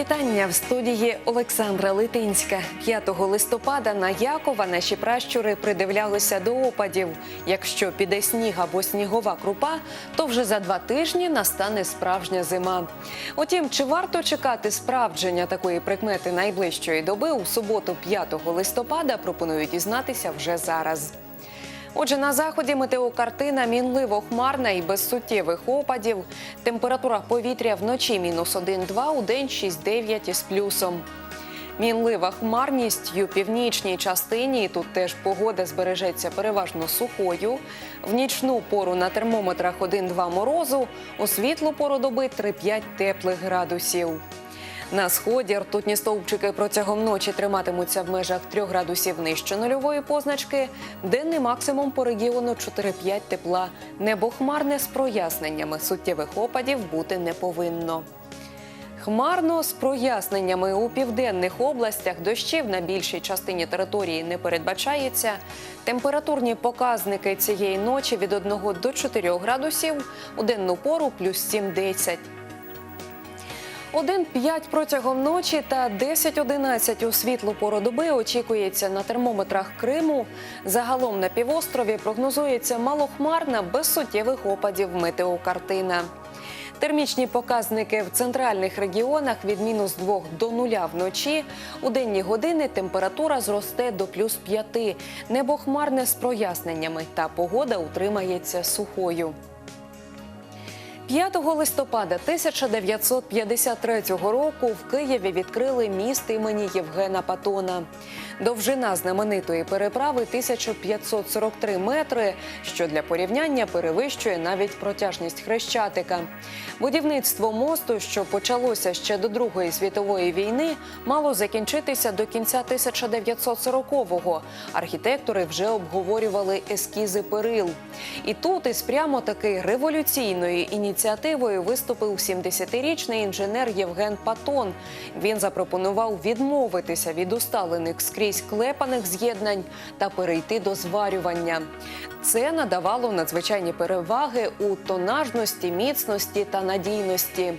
вітання в студії Олександра Литинська. 5 листопада на Якова наші пращури придивлялися до опадів. Якщо піде сніг або снігова крупа, то вже за два тижні настане справжня зима. Утім, чи варто чекати справдження такої прикмети найближчої доби у суботу, 5 листопада, пропоную дізнатися вже зараз. Отже, на заході метеокартина мінливо хмарна і без суттєвих опадів. Температура повітря вночі мінус 1-2, у день 6-9 із плюсом. Мінлива хмарність у північній частині. Тут теж погода збережеться переважно сухою. В нічну пору на термометрах 1-2 морозу, у світлу пору доби 3-5 теплих градусів. На сході ртутні стовпчики протягом ночі триматимуться в межах 3 градусів нижче нульової позначки. Денний максимум по регіону 4-5 тепла. Небо хмарне з проясненнями. Суттєвих опадів бути не повинно. Хмарно з проясненнями у південних областях дощів на більшій частині території не передбачається. Температурні показники цієї ночі від 1 до 4 градусів, у денну пору плюс 7-10. 1-5 протягом ночі та 10-11 у світлу пору доби очікується на термометрах Криму. Загалом на півострові прогнозується малохмарна без суттєвих опадів метеокартина. Термічні показники в центральних регіонах від мінус 2 до 0 вночі. У денні години температура зросте до плюс 5. Небо хмарне з проясненнями та погода утримається сухою. 5 листопада 1953 року в Києві відкрили міст імені Євгена Патона. Довжина знаменитої переправи 1543 метри, що для порівняння перевищує навіть протяжність хрещатика. Будівництво мосту, що почалося ще до Другої світової війни, мало закінчитися до кінця 1940-го. Архітектори вже обговорювали ескізи перил. І тут із прямо таки революційної ініціативою виступив 70-річний інженер Євген Патон. Він запропонував відмовитися від усталених скрізь клепаних з'єднань та перейти до зварювання. Це надавало надзвичайні переваги у тонажності, міцності та надійності.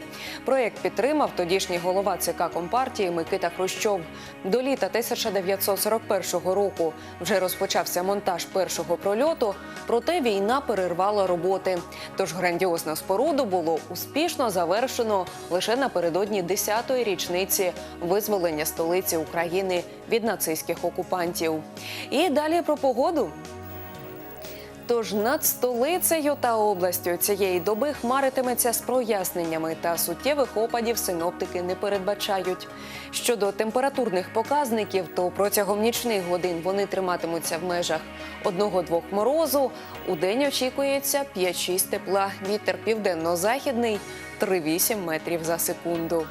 Проєкт підтримав тодішній голова ЦК Компартії Микита Хрущов. До літа 1941 року вже розпочався монтаж першого прольоту, проте війна перервала роботи. Тож грандіозну споруду було успішно завершено лише напередодні 10-ї річниці визволення столиці України від нацистських окупантів. І далі про погоду. Тож над столицею та областю цієї доби хмаритиметься з проясненнями та суттєвих опадів синоптики не передбачають. Щодо температурних показників, то протягом нічних годин вони триматимуться в межах 1-2 морозу. У день очікується 5-6 тепла. Вітер південно-західний 3-8 метрів за секунду.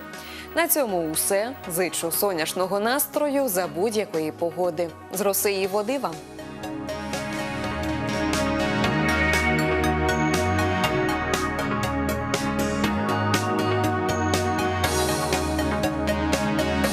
На цьому усе. Зичу сонячного настрою за будь-якої погоди. З роси і води вам.